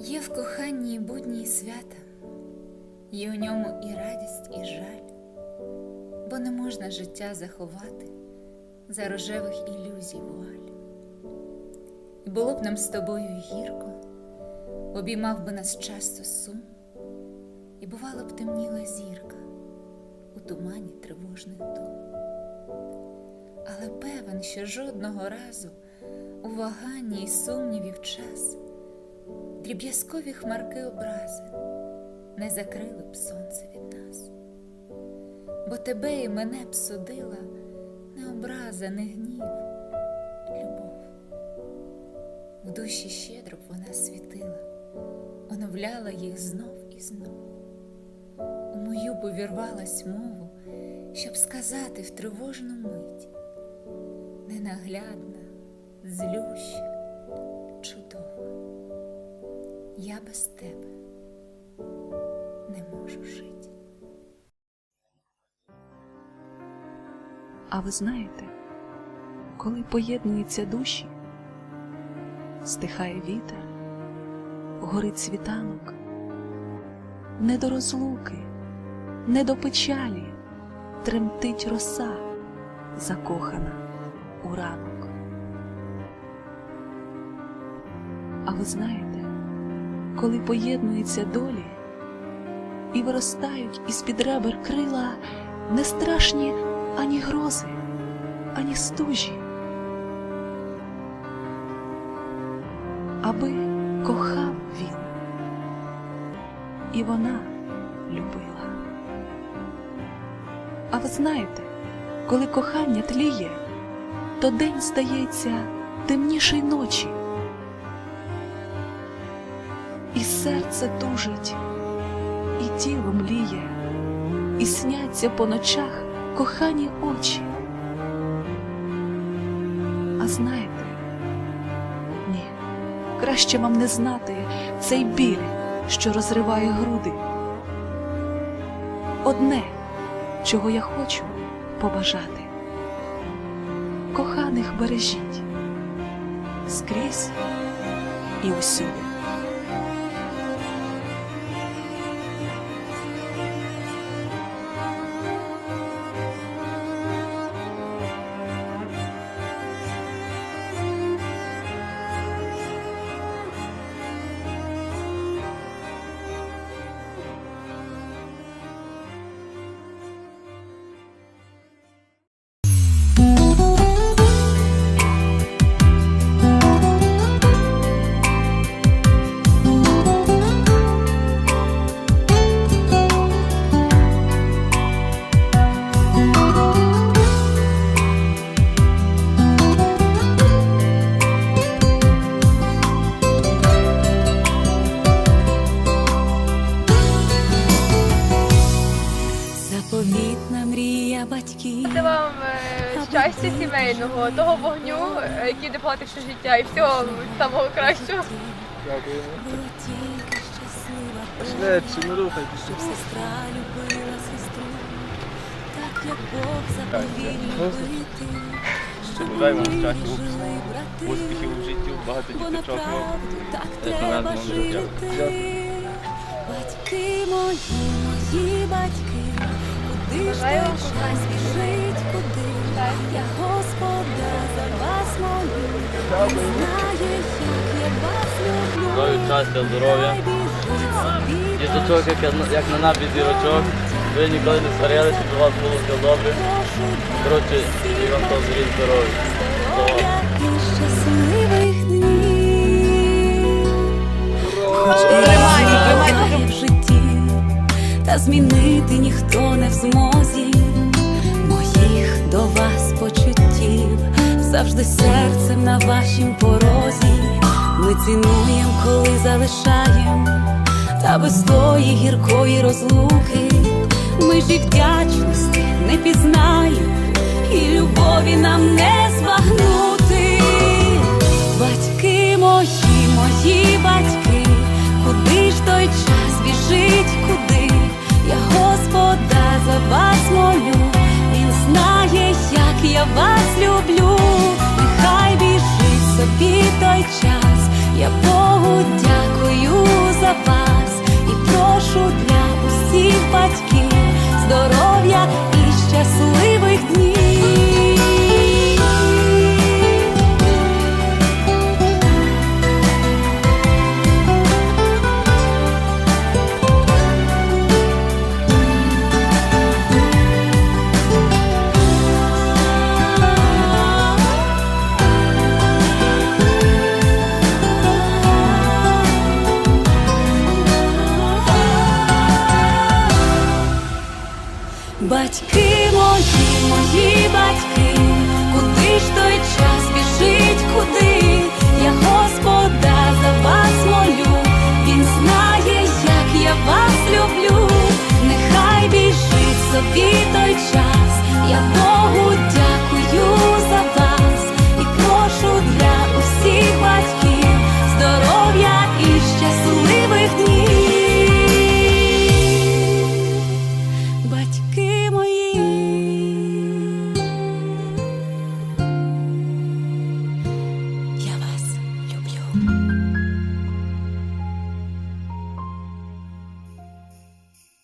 Є в коханні і будні і свята, є у ньому і радість, і жаль, бо не можна життя заховати за рожевих ілюзій вуаль. І було б нам з тобою гірко, обіймав би нас часто сум, і бувало б темніла зірка у тумані тривожних дум. Але певен, що жодного разу у ваганні й сумнівів час дріб'язкові хмарки образи не закрили б сонце від нас, бо тебе і мене б судила не образа, не гнів, любов. В душі щедро б вона світила, оновляла їх знов і знов. У мою б увірвалась мову, щоб сказати в тривожну мить ненаглядна, злюща, чудова. Я без тебе не можу жити. А ви знаєте, коли поєднуються душі, стихає вітер, горить світанок, не до розлуки, не до печалі тремтить роса, закохана у ранок. А ви знаєте, коли поєднуються долі і виростають із-під ребер крила не страшні ані грози, ані стужі, аби кохав він, і вона любила. А ви знаєте, коли кохання тліє, то день стається темніший ночі, серце тужить, і тіло мліє, і сняться по ночах кохані очі. А знаєте, ні, краще вам не знати цей біль, що розриває груди. Одне, чого я хочу побажати. Коханих бережіть скрізь і усюди. Заповітна мрія батьків. Це вам е, щастя сімейного, того вогню, е, який допомагає все життя, і всього самого кращого. Дякую. Була тільки щаслива Швидше, не рухайтеся. щоб сестра любила сестру, так як Бог заповів любити, щоб вони щастя, жили брати, Успіхів у житті, багато бо діточок. направду так треба жити. Батьки мої, мої батьки, Бажаю вам біжить, куди? Я Господа за вас молю, знає, я вас люблю. Бажаю щастя, здоров'я. Біжить собі Діточок, як, як на набі зірочок, ви ніколи не сварилися, щоб у вас було все добре. Коротше, і вам то зрі здоров'я. і щасливих днів. Тримай, в та змінити ніхто не в завжди серцем на вашім порозі. Ми цінуємо, коли залишаєм, та без тої гіркої розлуки. Ми ж і вдячності не пізнаємо, і любові нам не збагнути. Батьки мої, мої батьки, куди ж той час біжить, куди? Я Господа за вас молю, Він знає, як я вас люблю. батьки мої, мої батьки.